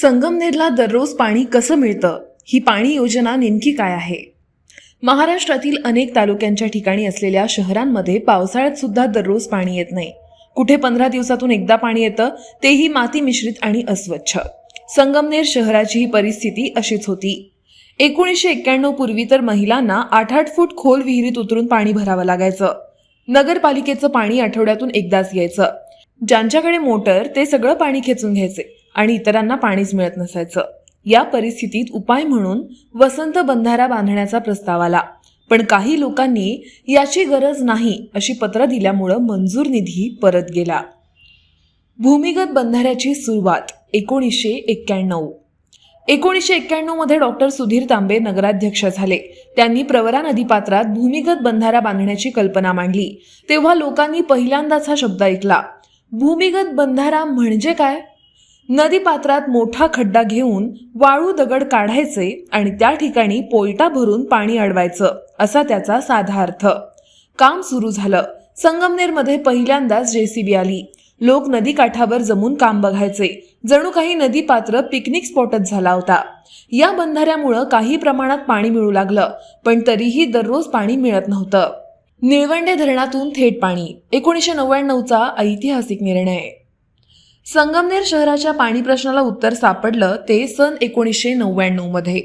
संगमनेरला दररोज पाणी कसं मिळतं? ही पाणी योजना नेमकी काय आहे? महाराष्ट्रातील अनेक तालुक्यांच्या ठिकाणी असलेल्या शहरांमध्ये पावसाळ्यात सुद्धा दररोज पाणी येत नाही. कुठे पंधरा दिवसातून एकदा पाणी येतं तेही माती मिश्रित आणि अस्वच्छ. संगमनेर शहराची ही परिस्थिती अशीच होती. एकोणीसशे एक्क्याण्णव पूर्वी तर महिलांना आठ आठ फूट खोल विहिरीत उतरून पाणी भरावं लागायचं. नगरपालिकेचं पाणी आठवड्यातून एकदाच यायचं. ज्यांच्याकडे मोटर ते सगळं पाणी खेचून घ्यायचे. आणि इतरांना पाणीच मिळत नसायचं. या परिस्थितीत उपाय म्हणून वसंत बंधारा बांधण्याचा प्रस्ताव आला. पण काही लोकांनी याची गरज नाही अशी पत्र दिल्यामुळं मंजूर निधी परत गेला. भूमिगत बंधाऱ्याची सुरुवात एकोणीसशे एक्क्याण्णव. एकोणीसशे एक्क्याण्णवमध्ये डॉक्टर सुधीर तांबे नगराध्यक्ष झाले. त्यांनी प्रवरा नदीपात्रात भूमिगत बंधारा बांधण्याची कल्पना मांडली. तेव्हा लोकांनी पहिल्यांदाच हा शब्द ऐकला. भूमिगत बंधारा म्हणजे काय? नदीपात्रात मोठा खड्डा घेऊन वाळू दगड काढायचे आणि त्या ठिकाणी पोयटा भरून पाणी अडवायचं असा त्याचा साधा अर्थ. काम सुरू झालं. संगमनेरमध्ये पहिल्यांदाच जेसीबी आली. लोक नदीकाठावर जमून काम बघायचे. जणू काही नदीपात्र पिकनिक स्पॉटच झाला होता. या बंधाऱ्यामुळं काही प्रमाणात पाणी मिळू लागलं पण तरीही दररोज पाणी मिळत नव्हतं. निळवंडे धरणातून थेट पाणी. एकोणीसशे नव्याण्णवचा ऐतिहासिक निर्णय. संगमनेर शहराच्या पाणी प्रश्नाला उत्तर सापडलं ते सन एकोणीसशे नव्याण्णवमध्ये.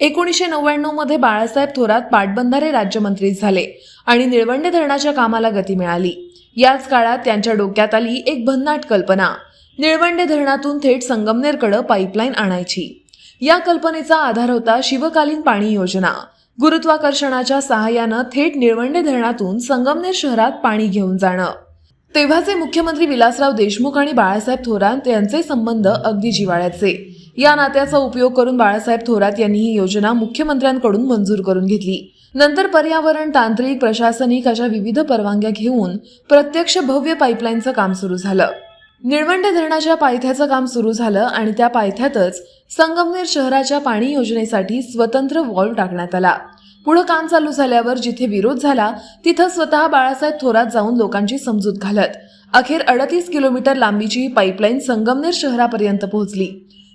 एकोणीसशे नव्याण्णवमध्ये बाळासाहेब थोरात पाटबंधारे राज्यमंत्री झाले आणि निळवंडे धरणाच्या कामाला गती मिळाली. याच काळात त्यांच्या डोक्यात आली एक भन्नाट कल्पना. निळवंडे धरणातून थेट संगमनेरकडं पाईपलाईन आणायची. या कल्पनेचा आधार होता शिवकालीन पाणी योजना. गुरुत्वाकर्षणाच्या सहाय्यानं थेट निळवंडे धरणातून संगमनेर शहरात पाणी घेऊन जाणं. तेव्हाचे मुख्यमंत्री विलासराव देशमुख आणि बाळासाहेब थोरात यांचे संबंध अगदी जिवाळ्याचे या नात्याचा उपयोग करून बाळासाहेब थोरात यांनी ही योजना मुख्यमंत्र्यांकडून मंजूर करून घेतली. नंतर पर्यावरण तांत्रिक प्रशासनिक अशा विविध परवानग्या घेऊन प्रत्यक्ष भव्य पाईपलाईनचं काम सुरू झालं. निळवंडे धरणाच्या पायथ्याचं काम सुरू झालं आणि त्या पायथ्यातच संगमनेर शहराच्या पाणी योजनेसाठी स्वतंत्र वॉल्व टाकण्यात आला. पुढं काम चालू झाल्यावर जिथे विरोध झाला तिथं स्वतः बाळासाहेब थोरात जाऊन लोकांची समजूत घालत. अखेर अडतीस किलोमीटर लांबीची ही पाईपलाईन संगमनेर शहरापर्यंत पोहोचली.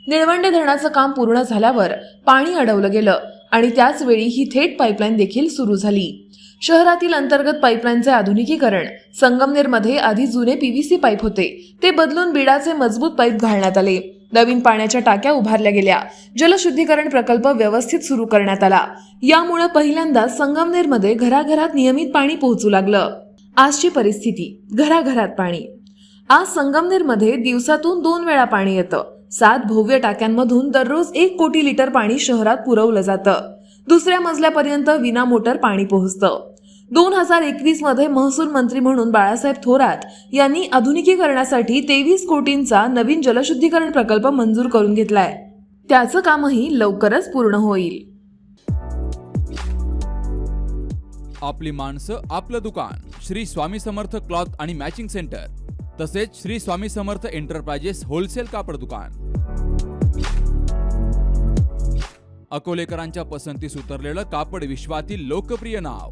निळवंडे धरणाचं काम पूर्ण झाल्यावर पाणी अडवलं गेलं आणि त्याच वेळी ही थेट पाईपलाईन देखील सुरू झाली. शहरातील अंतर्गत पाईपलाईनचे आधुनिकीकरण संगमनेरमध्ये आधी जुने पीव्हीसी पाईप होते. ते बदलून बिडाचे मजबूत पाईप घालण्यात आले. नवीन पाण्याच्या टाक्या उभारल्या गेल्या. जलशुद्धीकरण प्रकल्प व्यवस्थित सुरू करण्यात आला. यामुळे पहिल्यांदा संगमनेरमध्ये घराघरात नियमित पाणी पोहोचू लागलं. आजची परिस्थिती घराघरात पाणी. आज संगमनेरमध्ये दिवसातून दोन वेळा पाणी येतं. सात भव्य टाक्यांमधून दररोज एक कोटी लिटर पाणी शहरात पुरवलं जातं. दुसऱ्या मजल्यापर्यंत विना मोटर पाणी पोहोचतं. दोन हजार एकवीसमध्ये महसूल मंत्री म्हणून बाळासाहेब थोरात यांनी आधुनिकीकरणासाठी तेवीस कोटींचा नवीन जलशुद्धीकरण प्रकल्प मंजूर करून घेतलाय. त्याचं कामही लवकरच पूर्ण होईल. आपली माणसं आपलं दुकान श्री स्वामी समर्थ क्लॉथ आणि मॅचिंग सेंटर तसेच श्री स्वामी समर्थ एंटरप्राइजेस होलसेल कापड दुकान. अकोलेकरांच्या पसंतीस उतरलेलं कापड विश्वातील लोकप्रिय नाव.